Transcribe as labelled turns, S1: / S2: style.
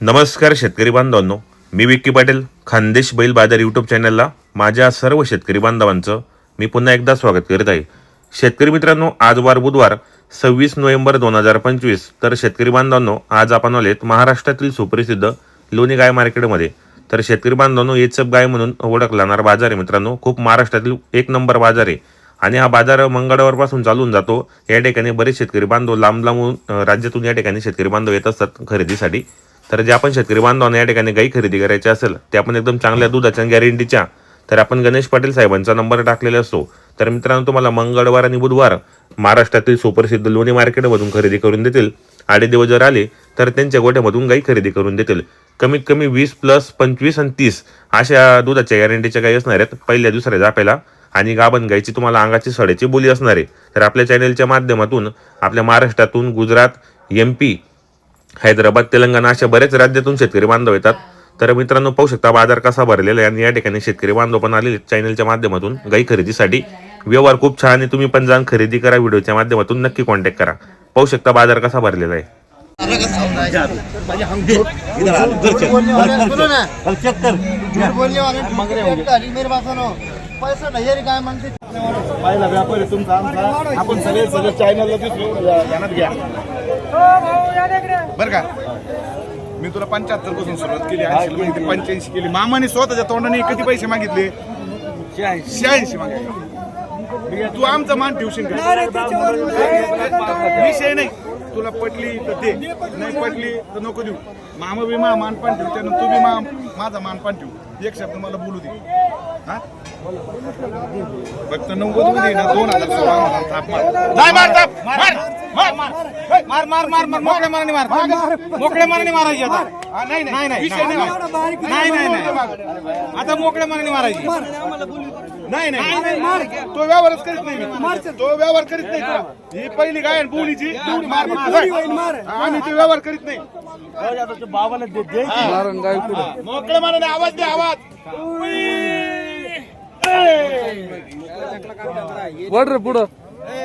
S1: नमस्कार शेतकरी बांधवांनो. मी विक्की पाटील खानदेश बैल बाजार यूट्यूब चॅनलला माझ्या सर्व शेतकरी बांधवांचं मी पुन्हा एकदा स्वागत करीत आहे. शेतकरी मित्रांनो आज वार बुधवार सव्वीस नोव्हेंबर दोन हजार पंचवीस. तर शेतकरी बांधवांनो आज आपण आलेत महाराष्ट्रातील सुप्रसिद्ध लोणी गाय मार्केटमध्ये. तर शेतकरी बांधवांनो येचप गाय म्हणून ओळखला जाणारा बाजार आहे मित्रांनो. खूप महाराष्ट्रातील एक नंबर बाजार आहे. आणि हा बाजार मंगळवारपासून चालून जातो. या ठिकाणी बरेच शेतकरी बांधव लांब लांबून राज्यातून या ठिकाणी शेतकरी बांधव येत असतात खरेदीसाठी. तर जे आपण शेतकरी बांधवांना या ठिकाणी गाई खरेदी करायची असेल ते आपण एकदम चांगल्या दुधाच्या गॅरंटीच्या तर आपण गणेश पाटील साहेबांचा नंबर टाकलेला असतो. तर मित्रांनो तुम्हाला मंगळवार आणि बुधवार महाराष्ट्रातील सुप्रसिद्ध लोणी मार्केटमधून खरेदी करून देतील. आडे दिवस जर आले तर त्यांच्या गोठ्यामधून गाई खरेदी करून देतील. कमीत कमी वीस प्लस पंचवीस आणि तीस अशा दुधाच्या गॅरंटीच्या गाई असणार आहेत पहिल्या दुसऱ्या जापेला. आणि गाभण गाईची तुम्हाला अंगाची सडेची बोली असणार आहे. तर आपल्या चॅनलच्या माध्यमातून आपल्या महाराष्ट्रातून गुजरात एम पी हैदराबाद तेलंगणा अशा बरेच राज्यातून शेतकरी बांधव येतात तर मित्रांनो पाहू शकता बाजार कसा भरलेला आहे आणि या ठिकाणी शेतकरी बांधव पण आलेले चॅनलच्या माध्यमातून गाई खरेदीसाठी व्यवहार खूप छान आहे तुम्ही पण जाऊन खरेदी करा व्हिडिओच्या माध्यमातून नक्की कॉन्टॅक्ट करा पाहू शकता बाजार कसा भरलेला आहे
S2: झूठ बोलने पास काय
S3: पहिला व्यापार तुमचा आमचा. आपण सगळे सगळे चायनाला दिसलो ध्यानात घ्या. बरं का? मी तुला पंच्याहत्तरपासून सुरुवात केली ऐंशी मागितली पंच्याऐंशी केली. मामाने स्वतःच्या तोंडाने किती पैसे मागितले? शहाऐंशी मागितले तू आमचा मान ठेवशील का? विषय नाही. तुला पटली तर दे. नाही पटली तर नको देऊ. मामा बी मा मान पान ठेवते आणि तू बी मा माझा मान पान ठेवू. एक शब्द मला बोलू दे. हा? फक्त नव्वदमध्ये ना दोन हजार सोळा तापमान मार मार मार मार मार मार मार. मार मार. मोकळ्या माराने मार मोकळ्या माराने मारायची आता नाही नाही. नाही नाही नाही नाही. नाही आता मोकळ्या माराने मारायची. नाही नाही. मार. तो व्यवहारच करीत नाही. तो व्यवहार करीत नाही ही पहिली गाय आहे बोलीची. तेवढी मार मार. आम्ही तो व्यवहार करीत नाही. हा, मोकळ्या माराने आवाज दे आवाज.
S4: वड रे पुढं.